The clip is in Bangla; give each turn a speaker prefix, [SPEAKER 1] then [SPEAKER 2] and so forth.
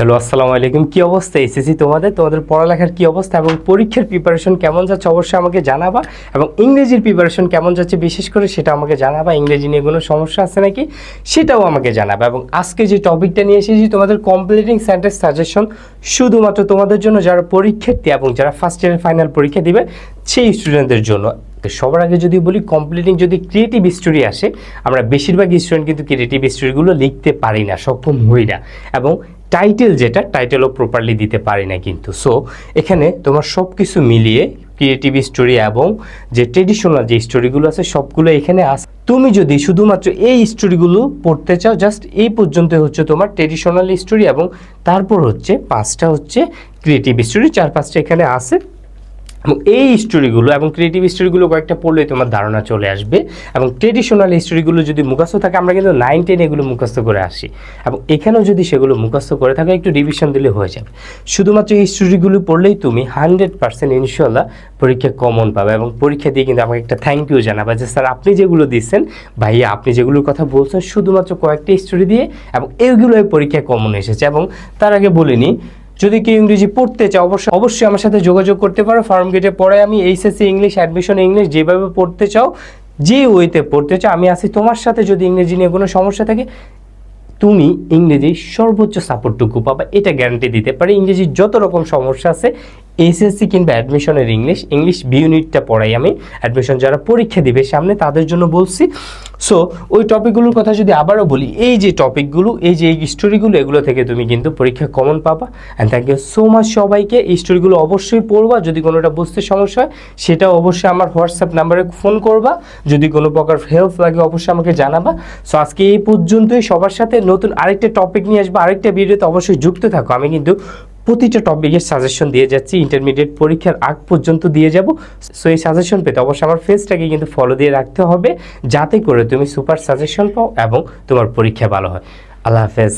[SPEAKER 1] হ্যালো, আসসালামু আলাইকুম। কি অবস্থা? এসএসসি তোমাদের? তোমাদের পড়ালেখার কি অবস্থা এবং পরীক্ষার প্রিপারেশন কেমন যাচ্ছে? অবশ্যই আমাকে জানাবা এবং ইংরেজির প্রিপারেশন কেমন যাচ্ছে? বিশেষ করে সেটা আমাকে জানাবা। ইংরেজি নিয়ে কোনো সমস্যা আছে নাকি? সেটাও আমাকে জানাবা এবং আজকে যে টপিকটা নিয়ে এসেছি, তোমাদের কমপ্লিটিং সেন্টেন্স সাজেশন শুধুমাত্র তোমাদের জন্য যারা পরীক্ষার্থী এবং যারা ফার্স্ট ইয়ারের ফাইনাল পরীক্ষা দিবে, সেই স্টুডেন্টদের জন্য। তো সবার আগে যদি বলি কমপ্লিটিং যদি ক্রিয়েটিভ স্টোরি আসে, আমরা বেশিরভাগ স্টুডেন্ট কিন্তু ক্রিয়েটিভ স্টোরিগুলো লিখতে পারি না, সক্ষম হই না এবং টাইটেল যেটা টাইটেলও প্রপারলি দিতে পারি না কিন্তু। সো এখানে তোমার সব কিছু মিলিয়ে ক্রিয়েটিভ স্টোরি এবং যে ট্রেডিশনাল যে স্টোরিগুলো আছে, সবগুলো এখানে আস, তুমি যদি শুধুমাত্র এই স্টোরিগুলো পড়তে চাও জাস্ট এই পর্যন্ত হচ্ছে তোমার ট্রেডিশনাল স্টোরি এবং তারপর হচ্ছে পাঁচটা হচ্ছে ক্রিয়েটিভ স্টোরি চার পাঁচটা এখানে আছে। এবং এই স্টোরিগুলো এবং ক্রিয়েটিভ স্টোরিগুলো কয়েকটা পড়লেই তোমার ধারণা চলে আসবে এবং ট্রেডিশনাল স্টোরিগুলো যদি মুখস্থ থাকে, আমরা কিন্তু নাইন টেন এগুলো মুখস্থ করে আসি। এবং এখানেও যদি সেগুলো মুখস্থ করে থাকো, একটু রিভিশন দিলে হয়ে যাবে। শুধুমাত্র এই স্টোরিগুলো পড়লেই তুমি হান্ড্রেড পার্সেন্ট ইনশাল্লাহ পরীক্ষা কমন পাবে এবং পরীক্ষা দিয়ে কিন্তু আমাকে একটা থ্যাংক ইউ জানাবে যে, স্যার, আপনি যেগুলো দিচ্ছেন ভাইয়া আপনি যেগুলোর কথা বলছেন, শুধুমাত্র কয়েকটা স্টোরি দিয়ে এবং এইগুলোই পরীক্ষা কমন এসেছে। এবং তার আগে বলিনি যদি কেউ ইংরেজি পড়তে চাও অবশ্যই অবশ্যই আমার সাথে যোগাযোগ করতে পারো। ফার্ম গেটে পড়ে আমি এইচএসসি ইংলিশ অ্যাডমিশন ইংলিশ যেভাবে পড়তে চাও, যে ওয়েতে পড়তে চাও, আমি আসি তোমার সাথে। যদি ইংরেজি নিয়ে কোনো সমস্যা থাকে, তুমি ইংরেজি সর্বোচ্চ সাপোর্টটুকু পাবা। এটা গ্যারান্টি দিতে পারি। ইংরেজির যত রকম সমস্যা আছে এসএসসি কিংবা অ্যাডমিশনের ইংলিশ ইংলিশ বি ইউনিটটা পড়াই আমি। অ্যাডমিশন যারা পরীক্ষা দিবে, সামনে তাদের জন্য বলছি। সো ওই টপিকগুলোর কথা যদি আবারও বলি, এই যে টপিকগুলো এই যে এই স্টোরিগুলো এগুলো থেকে তুমি কিন্তু পরীক্ষা কমন পাবা। And thank you so much সবাইকে। এই স্টোরিগুলো অবশ্যই পড়বা। যদি কোনোটা বুঝতে সমস্যা হয়, সেটা অবশ্যই আমার হোয়াটসঅ্যাপ নাম্বারে ফোন করবা। যদি কোনো প্রকার হেল্প লাগে, অবশ্যই আমাকে জানাবা। সো আজকে এই পর্যন্তই। সবার সাথে নতুন আরেকটা টপিক নিয়ে আসব। আরেকটা ভিডিওতে অবশ্যই যুক্ত থাকো। আমি কিন্তু প্রতিটা টপিকের সাজেশন দিয়ে যাচ্ছি ইন্টারমিডিয়েট পরীক্ষার আগ পর্যন্ত দিয়ে যাব। সো এই সাজেশন পেতে অবশ্যই আমার ফেসটাকে কিন্তু ফলো দিয়ে রাখতে হবে, যাতে করে তুমি সুপার সাজেশন পাও এবং তোমার পরীক্ষা ভালো হয়। আল্লাহ হাফেজ।